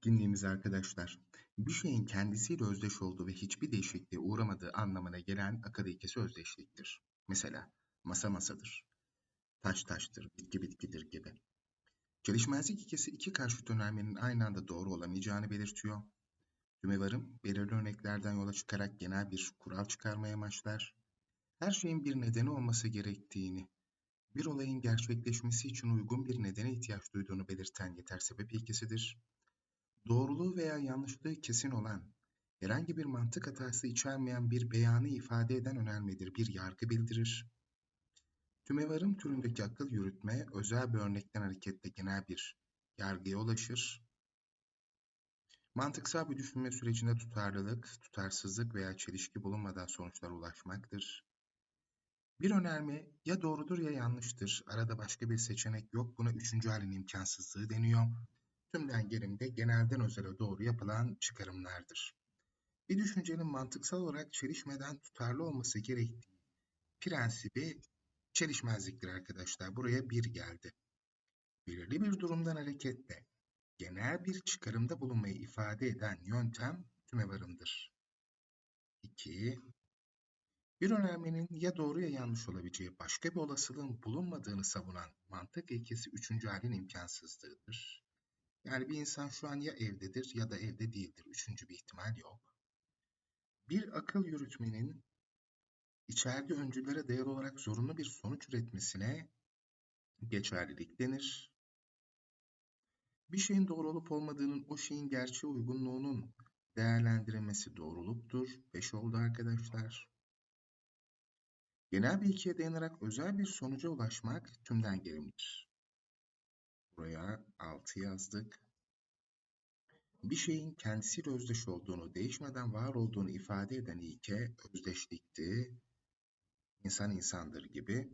etkinliğimiz arkadaşlar. Bir şeyin kendisiyle özdeş olduğu ve hiçbir değişikliğe uğramadığı anlamına gelen akıl ilkesi özdeşliktir. Mesela masa masadır, taş taştır, bitki bitkidir gibi. Çelişmezlik ilkesi iki karşıt önermenin aynı anda doğru olamayacağını belirtiyor. Tümevarım belirli örneklerden yola çıkarak genel bir kural çıkarmaya amaçlar. Her şeyin bir nedeni olması gerektiğini, bir olayın gerçekleşmesi için uygun bir nedene ihtiyaç duyduğunu belirten yeter sebep ilkesidir. Doğruluğu veya yanlışlığı kesin olan, herhangi bir mantık hatası içermeyen bir beyanı ifade eden önermedir, bir yargı bildirir. Tümevarım türündeki akıl yürütme, özel bir örnekten hareketle genel bir yargıya ulaşır. Mantıksal bir düşünme sürecinde tutarlılık, tutarsızlık veya çelişki bulunmadan sonuçlara ulaşmaktır. Bir önerme ya doğrudur ya yanlıştır. Arada başka bir seçenek yok. Buna üçüncü halin imkansızlığı deniyor. Tümden gerimde genelden özele doğru yapılan çıkarımlardır. Bir düşüncenin mantıksal olarak çelişmeden tutarlı olması gerektiği prensibi çelişmezliktir arkadaşlar. Buraya bir geldi. Belirli bir durumdan hareketle genel bir çıkarımda bulunmayı ifade eden yöntem tümevarımdır. 2. Bir önermenin ya doğru ya yanlış olabileceği başka bir olasılığın bulunmadığını savunan mantık ilkesi üçüncü halin imkansızlığıdır. Yani bir insan şu an ya evdedir ya da evde değildir. Üçüncü bir ihtimal yok. Bir akıl yürütmenin içeride öncüllere dayalı olarak zorunlu bir sonuç üretmesine geçerlilik denir. Bir şeyin doğru olup olmadığının o şeyin gerçeğe uygunluğunun değerlendirilmesi doğruluktur. Beş oldu arkadaşlar. Genel bir ikiye dayanarak özel bir sonuca ulaşmak tümden gelimdir. Buraya 6 yazdık. Bir şeyin kendisiyle özdeş olduğunu, değişmeden var olduğunu ifade eden ilke özdeşlikti. İnsan insandır gibi.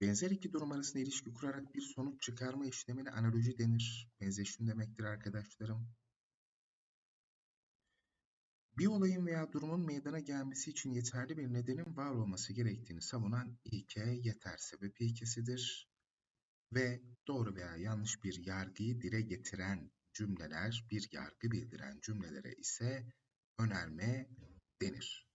Benzer iki durum arasında ilişki kurarak bir sonuç çıkarma işlemine analoji denir. Benzeşim demektir arkadaşlarım. Bir olayın veya durumun meydana gelmesi için yeterli bir nedenin var olması gerektiğini savunan ilke yeter sebep ilkesidir. Ve doğru veya yanlış bir yargıyı dile getiren cümleler, bir yargı bildiren cümlelere ise önerme denir.